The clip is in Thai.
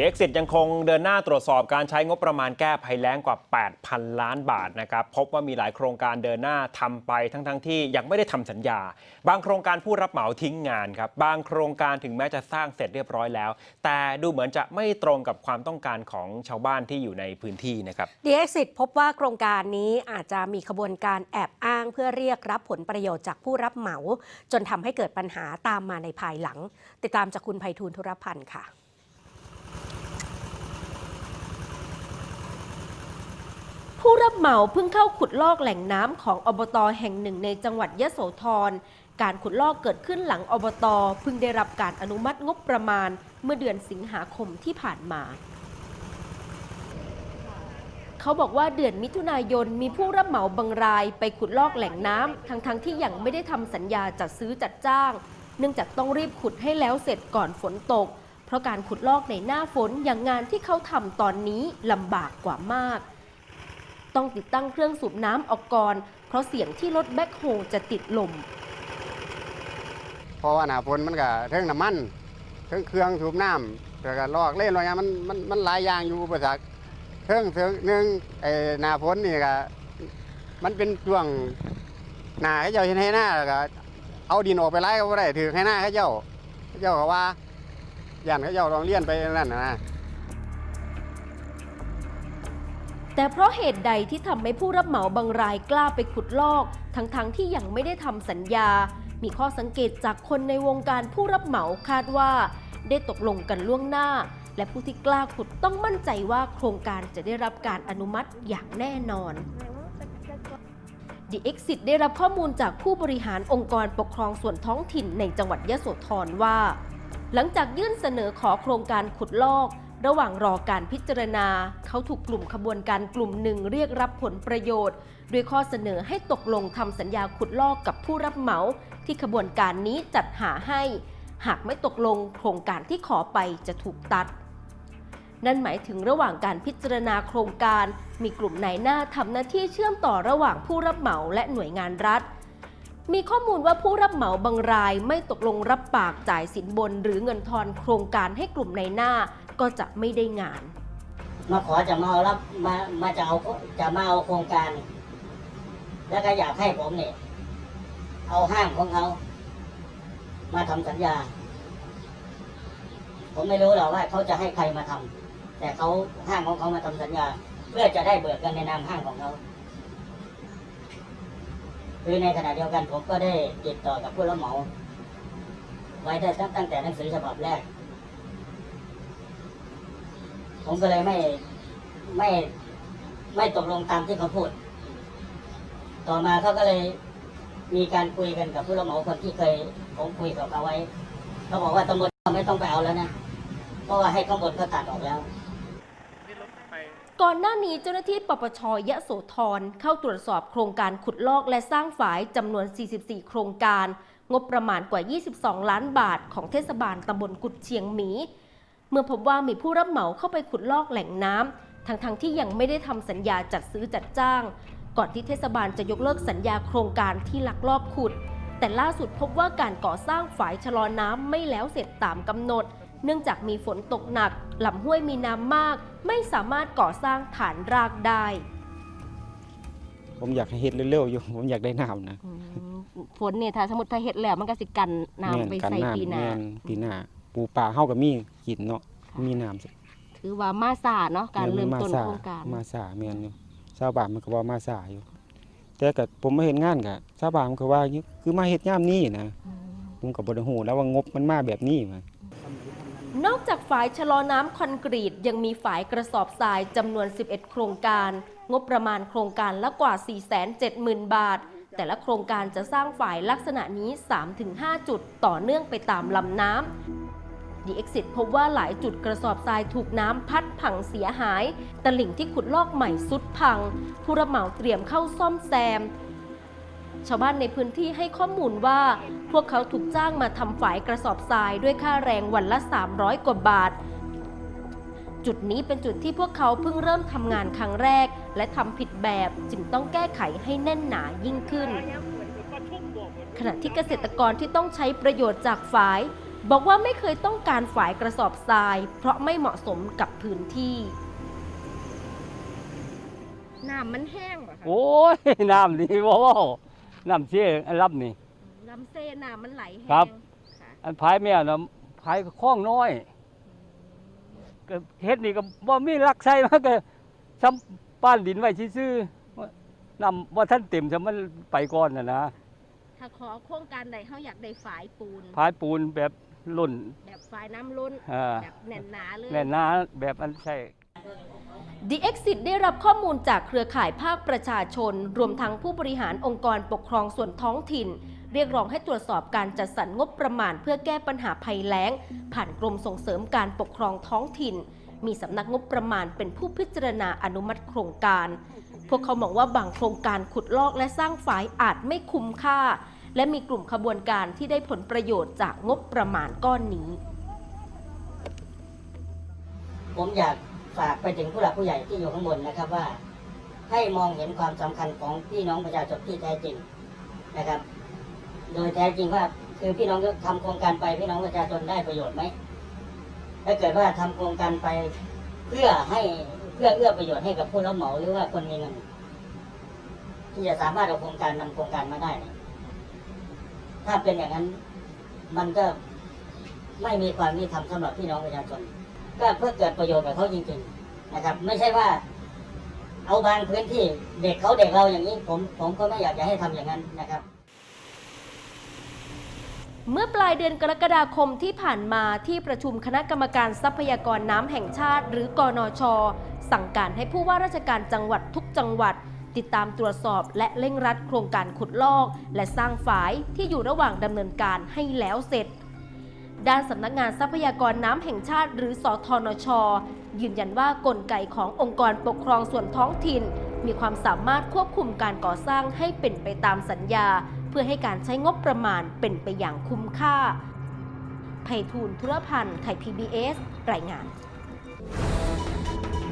เด็กสิทธิ์ยังคงเดินหน้าตรวจสอบการใช้งบประมาณแก้ภัยแล้งกว่า 8,000 ล้านบาทนะครับ พบว่ามีหลายโครงการเดินหน้าทำไปทั้งๆทที่ยังไม่ได้ทำสัญญา บางโครงการผู้รับเหมาทิ้งงานครับ บางโครงการถึงแม้จะสร้างเสร็จเรียบร้อยแล้ว แต่ดูเหมือนจะไม่ตรงกับความต้องการของชาวบ้านที่อยู่ในพื้นที่นะครับ d x i t พบว่าโครงการนี้อาจจะมีขบวนการแอบอ้างเพื่อเรียกรับผลประโยชน์จากผู้รับเหมา จนทำให้เกิดปัญหาตามมาในภายหลัง ติดตามจากคุณไพฑูรย์ธุรพันธ์ค่ะ ผู้รับเหมาเพิ่งเข้าขุดลอกแหล่งน้ำของอบตแห่งหนึ่งในจังหวัดยะโสธร การขุดลอกเกิดขึ้นหลังอบตเพิ่งได้รับการอนุมัติงบประมาณ เมื่อเดือนสิงหาคมที่ผ่านมา เขาบอกว่าเดือนมิถุนายนมีผู้รับเหมาบางรายไปขุดลอกแหล่งน้ำทั้งๆทที่ยังไม่ได้ทำสัญญาจัดซื้อจัดจ้าง เนื่องจากต้องรีบขุดให้แล้วเสร็จก่อนฝนตก เพราะการขุดลอกในหน้าฝนอย่างงานที่เขาทำตอนนี้ลำบากกว่ามาก ต้องติดตั้งเครื่องสูบน้ำออกก่อน เพราะเสี่ยงที่รถแบ็คโฮจะติดลม เพราะว่าหนาฝนมันก็เทิงน้ำมันเทิงเครื่องสูบน้ำแล้วก็ลอกเล่นลอยางมันมันมันหลายอย่างอยู่อุปสรรคเทิงเทิงหนึ่งไอ้หนาฝนนี่ก็มันเป็นช่วงหนาให้เจ้าเห็นให้หน้าแล้วก็เอาดินออกไปไล่ก็บ่ได้ถือให้หน้าให้เจ้าให้เจ้าก็ว่าย่านเขาเจ้าลองเลี้ยนไปนั่นนะ แต่เพราะเหตุใดที่ทำให้ผู้รับเหมาบางรายกล้าไปขุดลอก ทั้งๆทที่ยังไม่ได้ทำสัญญา มีข้อสังเกตจากคนในวงการผู้รับเหมาคาดว่า ได้ตกลงกันล่วงหน้า และผู้ที่กล้าขุดต้องมั่นใจว่าโครงการจะได้รับการอนุมัติอย่างแน่นอน The Exit ได้รับข้อมูลจากผู้บริหารองค์กรปกครองส่วนท้องถิ่นในจังหวัดยะโสธรว่า หลังจากยื่นเสนอขอโครงการขุดลอก ระหว่างรอการพิจารณา เขาถูกกลุ่มขบวนการกลุ่มหนึ่งเรียกรับผลประโยชน์ ด้วยข้อเสนอให้ตกลงทำสัญญาขุดลอกกับผู้รับเหมา ที่ขบวนการนี้จัดหาให้ หากไม่ตกลงโครงการที่ขอไปจะถูกตัด นั่นหมายถึงระหว่างการพิจารณาโครงการ มีกลุ่มนายหน้าทำหน้าที่เชื่อมต่อระหว่างผู้รับเหมาและหน่วยงานรัฐมีข้อมูลว่าผู้รับเหมาบางรายไม่ตกลงรับปากจ่ายสินบน หรือเงินทอนโครงการให้กลุ่มนหน้า ก็จะไม่ได้งาน มาขอจะมาเอารับมามาจะเอาจะมาเอาโครงการ แล้วก็อยากให้ผมเนี่ยเอาห้างของเขา มาทำสัญญา ผมไม่รู้หรอกว่าเขาจะให้ใครมาทำแต่เขาห้างของเขามาทำสัญญา เพื่อจะได้เบิกกันในนามห้างของเขาคือในขณะเดียวกันผมก็ได้ติดต่อกับผู้รับเหมา ไว้ได้ตั้งแต่หนังสือฉบับแรก ผมก็เลยไม่ไม่ไม่ตกลงตามที่เขาพูด ต่อมาเขาก็เลยมีการคุยกันกับผู้รับเหมาคนที่เคยผมคุยกับเขาไว้เขาบอกว่าตำรวจไม่ต้องไปเอาแล้วนะ เพราะว่าให้ข้างบนเขาตัดออกแล้วก่อนหน้านี้เจ้าหน้าที่ปปชยะโสธรเข้าตรวจสอบโครงการขุดลอกและสร้างฝายจำนวน 44 โครงการ งบประมาณกว่า 22 ล้านบาทของเทศบาลตำบลกุดเชียงหมี เมื่อพบว่ามีผู้รับเหมาเข้าไปขุดลอกแหล่งน้ำทั้งๆทที่ยังไม่ได้ทำสัญญาจัดซื้อจัดจ้าง ก่อนที่เทศบาลจะยกเลิกสัญญาโครงการที่ลักลอบขุด แต่ล่าสุดพบว่าการก่อสร้างฝายชะลอน้ำไม่แล้วเสร็จตามกำหนด เนื่องจากมีฝนตกหนักลำห้วยมีน้ำมาก ไม่สามารถก่อสร้างฐานรากได้ ผมอยากให้เฮ็ดเร็วๆอยู่ ผมอยากได้น้ำนะฝนเนี่ยถ้าสมมติถ้าเฮ็ดแล้วมันก็สิกันน้ำไปกัใส่น้ำปีหน้า แม่นปีหน้า ปูปลาเฮาก็มีกินเนาะมีน้ำถือว่ามาสาเนาะการเริ่มต้นสาโครงการมาสาแม่นอยู่ชาวบ้านมันก็ว่ามาสาอยู่ แต่ก็ผมมาเฮ็ดงานก็ชาวบ้านมันก็ว่าอยู่คือมาเฮ็ดยามนี้นะผมก็บ่ได้ฮู้แล้วว่างบมันมาแบบนี้มานอกจากฝายชะลอน้ำคอนกรีตยังมีฝายกระสอบทรายจำนวน 11 โครงการ งบประมาณโครงการละกว่า 470,000 บาท แต่ละโครงการจะสร้างฝายลักษณะนี้ 3-5 จุดต่อเนื่องไปตามลำน้ำ ดีเอ็กซิพบว่าหลายจุดกระสอบทรายถูกน้ำพัดพังเสียหาย ตลิ่งที่ขุดลอกใหม่สุดพัง ผู้รับเหมาเตรียมเข้าซ่อมแซม ชาวบ้านในพื้นที่ให้ข้อมูลว่า พวกเขาถูกจ้างมาทำฝายกระสอบทรายด้วยค่าแรงวันละ 300 กว่าบาทจุดนี้เป็นจุดที่พวกเขาเพิ่งเริ่มทำงานครั้งแรก และทำผิดแบบจึงต้องแก้ไขให้แน่นหนายิ่งขึ้น ขณะที่เกษตรกรที่ต้องใช้ประโยชน์จากฝาย บอกว่าไม่เคยต้องการฝายกระสอบทราย เพราะไม่เหมาะสมกับพื้นที่ น้ำมันแห้งเหรอคะโอ้ยน้ำนี่ว้าวน้ำเชี่ยอันรับนี่ ลำเส้น้ำมันไหลแห้งครับ ค่ะอันพายแม่น่ะพายคล้องน้อยก็เฮ็ดนี่ก็บ่มีรักใส่มาก็ซ้ำป้านดินไว้ซื่อๆน้ำว่าท่านเต็มซะมันไปก่อนน่ะนะ ถ้าขอโครงการใดเขาอยากได้ฝายปูน พายปูนแบบลุ่นแบบฝายน้ำล้น อ่าแบบแน่นหนาเลยแน่นหนาแบบอันใช่ The Exit ได้รับข้อมูลจากเครือข่ายภาคประชาชน รวมทั้งผู้บริหารองค์กรปกครองส่วนท้องถิ่น เรียกร้องให้ตรวจสอบการจัดสรรงบประมาณเพื่อแก้ปัญหาภัยแล้ง ผ่านกรมส่งเสริมการปกครองท้องถิ่น มีสำนักงบประมาณเป็นผู้พิจารณาอนุมัติโครงการ พวกเขามองว่าบางโครงการขุดลอกและสร้างฝายอาจไม่คุ้มค่า และมีกลุ่มขบวนการที่ได้ผลประโยชน์จากงบประมาณก้อนนี้ ผมอยากฝากไปถึงผู้หลักผู้ใหญ่ที่อยู่ข้างบนนะครับว่า ให้มองเห็นความสำคัญของพี่น้องประชาชนที่แท้จริงนะครับ โดยแท้จริงว่าคือพี่น้องทำโครงการไปพี่น้องประชาชนได้ประโยชน์ไหมถ้าเกิดว่าทำโครงการไปเพื่อให้ เพื่อเอื้อประโยชน์ให้กับผู้รับเหมาหรือว่าคนมีเงินที่จะสามารถเอาโครงการนำโครงการมาได้ ถ้าเป็นอย่างนั้น มันก็ไม่มีความยุติธรรมสำหรับพี่น้องประชาชน ก็เพื่อเกิดประโยชน์กับเขาจริง ๆ นะครับ ไม่ใช่ว่า เอาบางพื้นที่เด็กเขาเด็กเราอย่างนี้ผม ผมก็ไม่อยากจะให้ทำอย่างนั้นนะครับเมื่อปลายเดือนกรกฎาคมที่ผ่านมาที่ประชุมคณะกรรมการทรัพยากรน้ำแห่งชาติ หรือกนช สั่งการให้ผู้ว่าราชการจังหวัดทุกจังหวัด ติดตามตรวจสอบและเร่งรัดโครงการขุดลอก และสร้างฝายที่อยู่ระหว่างดำเนินการให้แล้วเสร็จ ด้านสำนักงานทรัพยากรน้ำแห่งชาติ หรือสทนช ยืนยันว่ากลไกขององค์กรปกครองส่วนท้องถิ่น มีความสามารถควบคุมการก่อสร้างให้เป็นไปตามสัญญา เพื่อให้การใช้งบประมาณเป็นไปอย่างคุ้มค่าไพฑูรย์ธุรพันธ์ ไทย PBS รายงาน